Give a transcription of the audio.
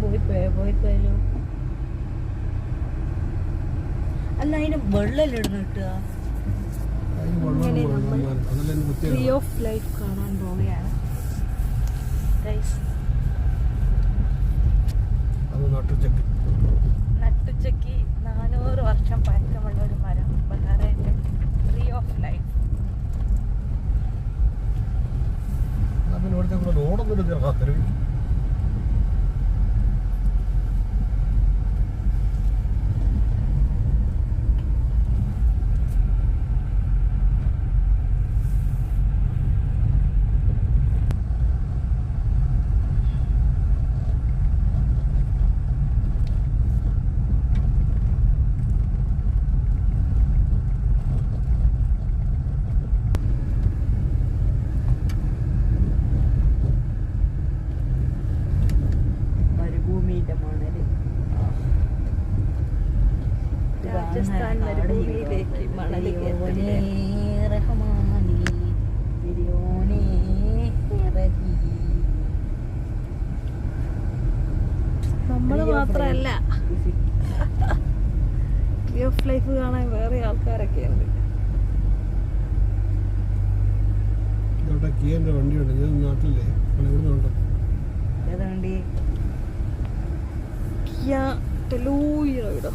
പോയിക്കോലോ അല്ല അതിന് വെള്ളം ഇടുന്ന കിട്ടുക ട്രീ ഓഫ് ലൈഫ് കാണാൻ പോവുകയാണ്. നട്ടുച്ചക്ക്. നാനൂറ് വർഷം പഴക്കമുള്ള ഒരു മരം. ബഹാറയിലെ ട്രീ ഓഫ് ലൈഫ് റോഡൊന്നും മരുഭൂമിയിലെ മണൽ രാജസ്ഥാൻ മരുഭൂമിയിലേക്ക് മണൽ കയറ്റല്ലേ? നമ്മൾ മാത്രമല്ല ട്രീ ഓഫ് ലൈഫ് കാണാൻ വേറെ ആൾക്കാരൊക്കെ ഉണ്ട് കിയന്റെ വണ്ടിയുണ്ട്. ഞാൻ നാട്ടിലെ ഇവിടെ ഉണ്ട് കിയ ടെലൂയിറോ ഇടോ.